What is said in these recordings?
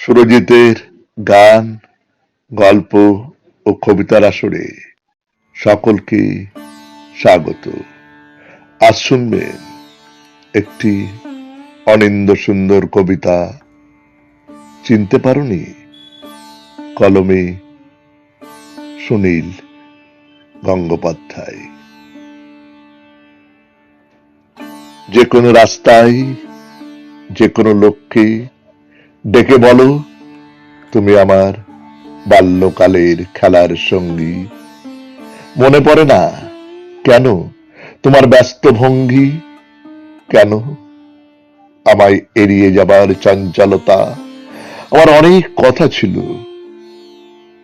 সুরজিতের গান, গল্প ও কবিতার আসরে সকলকে স্বাগত। আজ শুনবেন একটি অনিন্দ সুন্দর কবিতা। চিনতে পারোনি? কলমে সুনীল গঙ্গোপাধ্যায়। যে কোনো রাস্তায়, যে কোনো লোককে ডেকে বলো, তুমি আমার বাল্যকালের খেলার সঙ্গী। মনে পড়ে না কেন তোমার ব্যস্ত ভঙ্গি? কেন আমায় এড়িয়ে যাবার চঞ্চলতা? আমার অনেক কথা ছিল।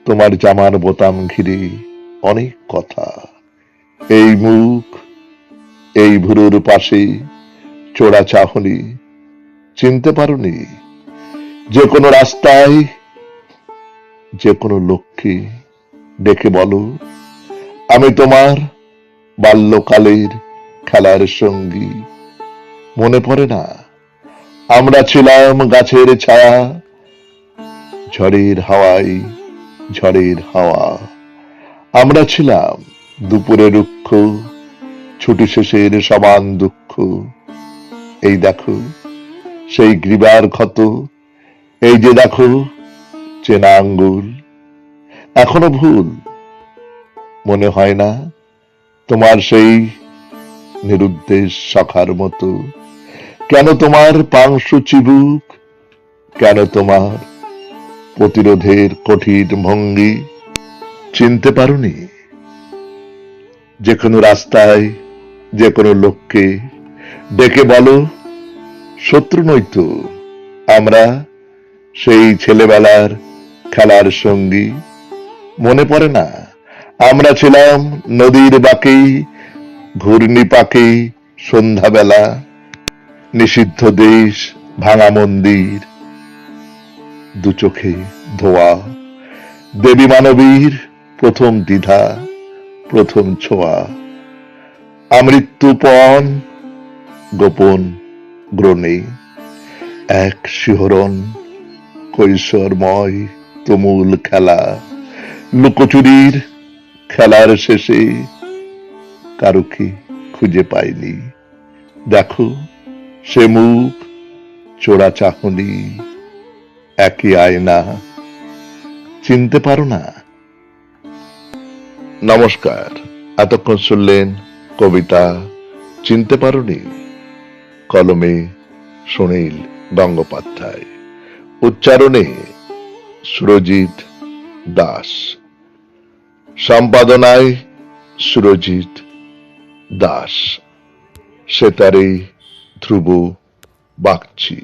তোমার জামার বোতাম ঘিরে অনেক কথা। এই মুখ, এই ভুরুর পাশে চোরা চাহনি, চিনতে পারোনি যে কোনো রাস্তায়, যে কোনো লক্ষ্যে ডেকে বলো, আমি তোমার বাল্যকালের খেলার সঙ্গী। মনে পড়ে না, আমরা ছিলাম গাছের ছায়া, ঝড়ের হাওয়ায় ঝড়ের হাওয়া। আমরা ছিলাম দুপুরে রুক্ষ, ছুটি শেষের সমান দুঃখ। এই দেখো, সেই গ্রীবার ক্ষত এই যে দেখো চেনা আঙ্গুল। এখনও ভুল। মনে হয় না তোমার সেই নিরুদ্দেশ সখার মতো। কেন তোমার পাংশু চিবুক? কেন তোমার প্রতিরোধের কঠিন ভঙ্গি? চিনতে পারোনি? যে কোনো রাস্তায় যে কোনো লোককে ডেকে বলো, শত্রু নইতো আমরা সেই ছেলেবেলার খেলার সঙ্গী। মনে পড়ে না, আমরা ছিলাম নদীর বাকি ঘূর্ণি পাখি সন্ধ্যাবেলা, নিষিদ্ধ দেশ, ভাঙা মন্দির। দু চোখে ধোয়া, দেবী মানবীর প্রথম দ্বিধা, প্রথম ছোঁয়া। আমৃত্যুপণ গোপন গ্রণে, এক শিহরণ কৈশোরময় তুমুল খেলা। লুকোচুরির খেলার শেষে কারুকে খুঁজে পাইনি দেখো, সে মুখ চোরা চাহনি, একই আয়না। চিনতে পারো না? নমস্কার, এতক্ষণ শুনলেন কবিতা। চিনতে পারোনি? কলমে সুনীল গঙ্গোপাধ্যায়। উচ্চারণে সুরজিৎ দাস। সম্পাদনায় সুরজিৎ দাস। সেতারে ধ্রুব বাগচি।